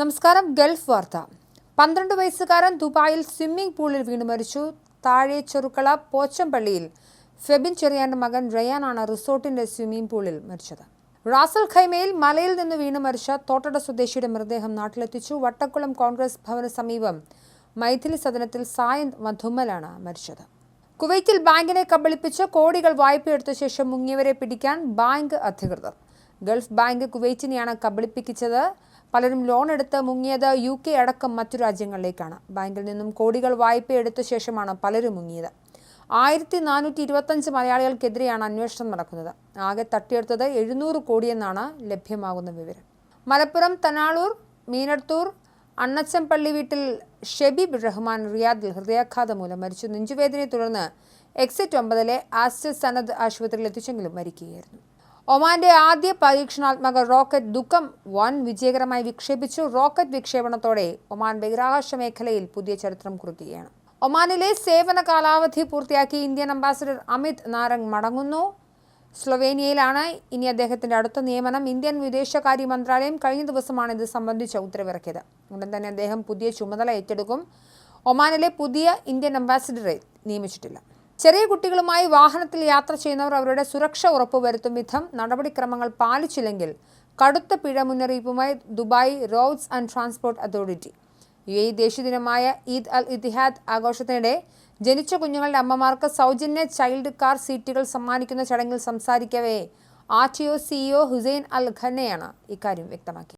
നമസ്കാരം ഗൾഫ് വാർത്ത. പന്ത്രണ്ട് വയസ്സുകാരൻ ദുബായിൽ സ്വിമ്മിംഗ് പൂളിൽ വീണ് മരിച്ചു. താഴെ ചെറുക്കള പോച്ചമ്പള്ളിയിൽ ഫെബിൻ ചെറിയാന്റെ മകൻ റയാനാണ് റിസോർട്ടിന്റെ സ്വിമ്മിംഗ് പൂളിൽ മരിച്ചത്. റാസൽ ഖൈമയിൽ മലയിൽ നിന്ന് വീണ് മരിച്ച തോട്ടട സ്വദേശിയുടെ മൃതദേഹം നാട്ടിലെത്തിച്ചു. വട്ടക്കുളം കോൺഗ്രസ് ഭവന സമീപം മൈഥിലി സദനത്തിൽ സായന്ത് മധുമ്മലാണ് മരിച്ചത്. കുവൈറ്റിൽ ബാങ്കിനെ കബളിപ്പിച്ച് കോടികൾ വായ്പയെടുത്ത ശേഷം മുങ്ങിയവരെ പിടിക്കാൻ ബാങ്ക് അധികൃതർ. ഗൾഫ് ബാങ്ക് കുവൈറ്റിനെയാണ് കബളിപ്പിച്ചത്. പലരും ലോൺ എടുത്ത് മുങ്ങിയത് യു കെ അടക്കം മറ്റു രാജ്യങ്ങളിലേക്കാണ്. ബാങ്കിൽ നിന്നും കോടികൾ വായ്പ എടുത്ത ശേഷമാണ് പലരും മുങ്ങിയത്. ആയിരത്തി നാനൂറ്റി ഇരുപത്തഞ്ച് മലയാളികൾക്കെതിരെയാണ് അന്വേഷണം നടക്കുന്നത്. ആകെ തട്ടിയെടുത്തത് എഴുന്നൂറ് കോടിയെന്നാണ് ലഭ്യമാകുന്ന വിവരം. മലപ്പുറം തനാളൂർ മീനടത്തൂർ അണ്ണച്ചംപള്ളി വീട്ടിൽ ഷെബീബ് റഹ്മാൻ റിയാദിൽ ഹൃദയാഘാതം മൂലം മരിച്ചു. നെഞ്ചുവേദനയെ തുടർന്ന് എക്സിറ്റ് ഒമ്പതിലെ ആസ്റ്റ് സനദ് ആശുപത്രിയിൽ എത്തിച്ചെങ്കിലും മരിക്കുകയായിരുന്നു. ഒമാന്റെ ആദ്യ പരീക്ഷണാത്മക റോക്കറ്റ് ദുഃഖം വൻ വിജയകരമായി വിക്ഷേപിച്ചു. റോക്കറ്റ് വിക്ഷേപണത്തോടെ ഒമാൻ ബഹിരാകാശ മേഖലയിൽ പുതിയ ചരിത്രം കുറിക്കുകയാണ്. ഒമാനിലെ സേവന കാലാവധി പൂർത്തിയാക്കി ഇന്ത്യൻ അംബാസിഡർ അമിത് നാരംഗ് മടങ്ങുന്നു. സ്ലൊവേനിയയിലാണ് ഇനി അദ്ദേഹത്തിന്റെ അടുത്ത നിയമനം. ഇന്ത്യൻ വിദേശകാര്യ മന്ത്രാലയം കഴിഞ്ഞ ദിവസമാണ് ഇത് സംബന്ധിച്ച ഉത്തരവിറക്കിയത്. ഉടൻ തന്നെ അദ്ദേഹം പുതിയ ചുമതല ഏറ്റെടുക്കും. ഒമാനിലെ പുതിയ ഇന്ത്യൻ അംബാസിഡറെ നിയമിച്ചിട്ടില്ല. ചെറിയ കുട്ടികളുമായി വാഹനത്തിൽ യാത്ര ചെയ്യുന്നവർ അവരുടെ സുരക്ഷ ഉറപ്പുവരുത്തും വിധം നടപടിക്രമങ്ങൾ പാലിച്ചില്ലെങ്കിൽ കടുത്ത പിഴ മുന്നറിയിപ്പുമായി Dubai roads and transport authority. U A ദേശീയദിനമായ Eid al Etihad ആഘോഷത്തിനിടെ ജനിച്ച കുഞ്ഞുങ്ങളുടെ അമ്മമാർക്ക് സൗജന്യ ചൈൽഡ് കാർ സീറ്റുകൾ സമ്മാനിക്കുന്ന ചടങ്ങിൽ സംസാരിക്കവേ R T O CEO Hussain al ഖന്നയാണ് ഇക്കാര്യം വ്യക്തമാക്കി